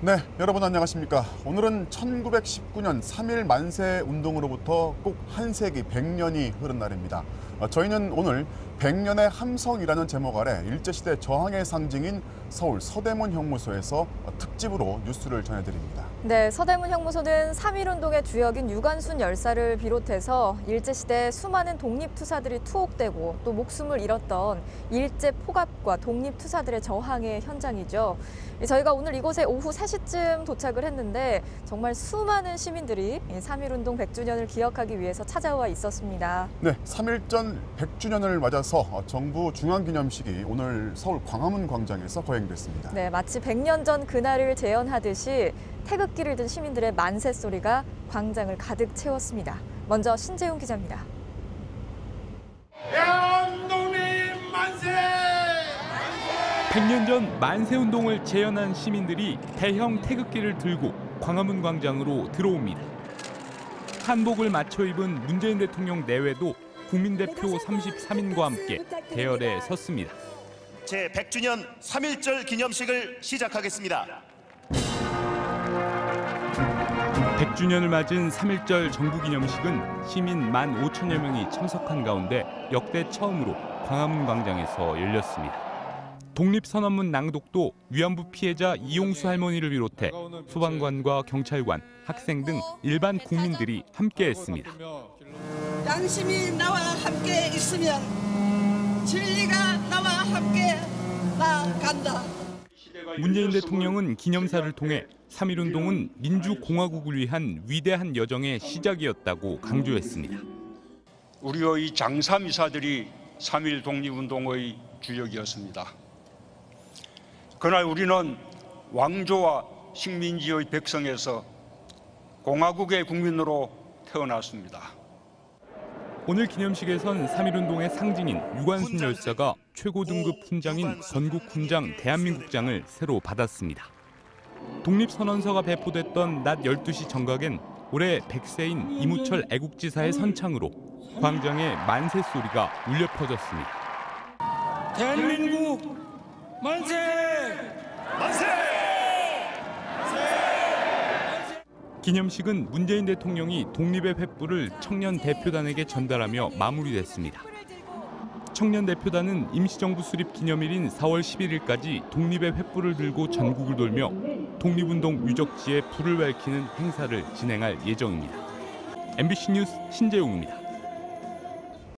네, 여러분 안녕하십니까. 오늘은 1919년 3일 만세 운동으로부터 꼭 한 세기 100년이 흐른 날입니다. 어, 저희는 오늘 100년의 함성이라는 제목 아래 일제시대 저항의 상징인 서울 서대문 형무소에서 어, 특집으로 뉴스를 전해드립니다. 네, 서대문 형무소는 3.1운동의 주역인 유관순 열사를 비롯해서 일제시대 수많은 독립투사들이 투옥되고 또 목숨을 잃었던 일제 포갑과 독립투사들의 저항의 현장이죠. 저희가 오늘 이곳에 오후 3시쯤 도착을 했는데 정말 수많은 시민들이 3.1운동 100주년을 기억하기 위해서 찾아와 있었습니다. 네, 3.1전 100주년을 맞아서 어, 정부 중앙기념식이 오늘 서울 광화문 광장에서 거행됐습니다. 네, 마치 100년 전 그날을 재현하듯이 태극기를 든 시민들의 만세 소리가 광장을 가득 채웠습니다. 먼저 신재훈 기자입니다. 대한독립 만세! 100년 전 만세 운동을 재현한 시민들이 대형 태극기를 들고 광화문 광장으로 들어옵니다. 한복을 맞춰 입은 문재인 대통령 내외도 국민대표 33인과 함께 대열에 섰습니다. 제 100주년 3.1절 기념식을 시작하겠습니다. 100주년을 맞은 3.1절 정부기념식은 시민 1만 5천여 명이 참석한 가운데 역대 처음으로 광화문 광장에서 열렸습니다. 독립선언문 낭독도 위안부 피해자 이용수 할머니를 비롯해 소방관과 경찰관, 학생 등 일반 국민들이 함께했습니다. 양심이 나와 함께 있으면 진리가 나와 함께 나간다. 문재인 대통령은 기념사를 통해 3.1운동은 민주공화국을 위한 위대한 여정의 시작이었다고 강조했습니다. 우리의 장사미사들이 3.1 독립운동의 주역이었습니다. 그날 우리는 왕조와 식민지의 백성에서 공화국의 국민으로 태어났습니다. 오늘 기념식에선 3.1운동의 상징인 유관순 열사가 최고 등급 훈장인 건국 훈장 대한민국장을 새로 받았습니다. 독립선언서가 배포됐던 낮 12시 정각엔 올해 100세인 이무철 애국지사의 선창으로 광장에 만세 소리가 울려 퍼졌습니다. 대한민국 만세! 기념식은 문재인 대통령이 독립의 횃불을 청년 대표단에게 전달하며 마무리됐습니다. 청년 대표단은 임시정부 수립 기념일인 4월 11일까지 독립의 횃불을 들고 전국을 돌며 독립운동 유적지에 불을 밝히는 행사를 진행할 예정입니다. MBC 뉴스 신재웅입니다.